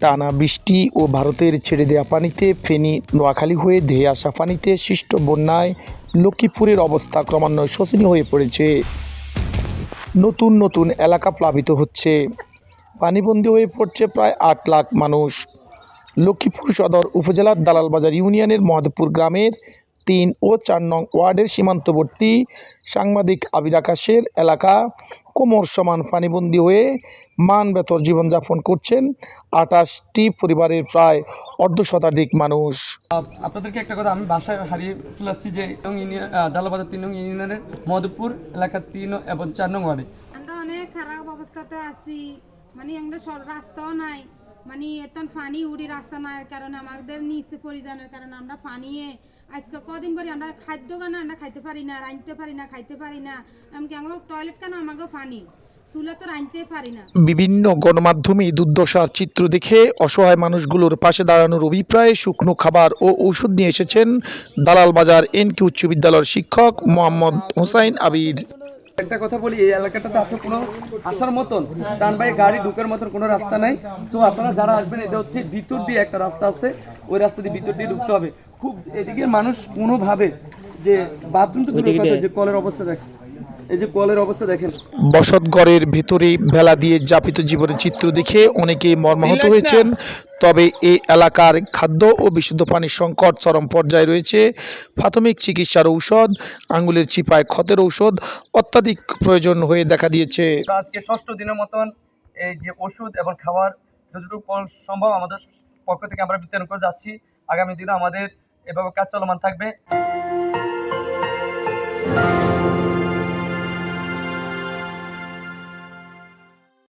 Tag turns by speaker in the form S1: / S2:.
S1: টানা বৃষ্টি ও ভারতের ছেড়ে দেয়া পানিতে ফেনী, নোয়াখালী হয়ে ধেয়ে আসা পানিতে সৃষ্ট বন্যায় লক্ষ্মীপুরের অবস্থা ক্রমান্বয়ে শোচনীয় হয়ে পড়েছে। নতুন নতুন এলাকা প্লাবিত হচ্ছে। পানিবন্দী হয়ে পড়ছে প্রায় আট লাখ মানুষ। লক্ষ্মীপুর সদর উপজেলার দালালবাজার ইউনিয়নের মহাদেবপুর গ্রামের তিন ও চার নং ওয়ার্ডের সীমান্তবর্তী সাংবাদিক আবির আকাশের এলাকা। কোমর সমান পানিবন্দী হয়ে মান বেতর জীবনযাপন করছেন আটাশটি পরিবারের প্রায় অর্ধ শতাধিক মানুষ।
S2: আপনাদেরকে একটা কথা আমি বাসায় হারিয়ে ফেলাচ্ছি যে দালাবাজার তিন নং ইউনিয়নের মধুপুর এলাকার তিন এবং চার নং ওয়ার্ডে।
S3: আমরা অনেক খারাপ অবস্থাতে আছি মানে রাস্তাও নাই। মানে এখন পানি উড়ি রাস্তা নাই কারণে, আমাদের নিচে পরিজনের কারণে আমরা পানিয়ে আজকে কদিন পরে আমরা খাদ্য কেন আমরা খাইতে পারি না, রাঁধতে পারি না, খাইতে পারি না। এমনকি আমার টয়লেট কেন আমাকে পানি
S1: বিভিন্ন গণমাধ্যমে দুর্দশার চিত্র দেখে অসহায় মানুষগুলোর পাশে দাঁড়ানোর অভিপ্রায় শুকনো খাবার ও ঔষধ নিয়ে এসেছেন দালাল বাজার এনকি উচ্চ বিদ্যালয়ের শিক্ষক মোহাম্মদ হোসাইন আবির।
S2: একটা কথা বলি এই এলাকাটাতে আসলে কোনো আসার মতন টান বাইরে গাড়ি ঢুকার মতন কোনো রাস্তা নাই। সো আপনারা যারা আসবেন এটা হচ্ছে ভিতর দিয়ে একটা রাস্তা আছে ওই রাস্তা দিয়ে ভিতর দিয়ে ঢুকতে হবে। খুব এদিকে মানুষ কোনোভাবে যে বাথরুম তো দূরের কথা যে কলের অবস্থা দেখেন এই যে কলের অবস্থা দেখেন।
S1: বসতঘরের ভেতরে ভেলা দিয়ে যাপিত জীবনের চিত্র দেখে অনেকেই মর্মাহত হয়েছেন। তবে এই এলাকার খাদ্য ও বিশুদ্ধ পানির সংকট চরম পর্যায়ে রয়েছে। প্রাথমিক চিকিৎসার ঔষধ আঙ্গুলের চিপায় ক্ষতের ঔষধ অত্যাধিক প্রয়োজন হয়ে দেখা দিয়েছে।
S2: আজকে ষষ্ঠ দিনের মতন এই যে ওষুধ এবং খাবার যতটুকু সম্ভব আমাদের পক্ষ থেকে আমরা বিতরণ করে যাচ্ছি। আগামী দিনে আমাদের এভাবে কাজ চলমান থাকবে।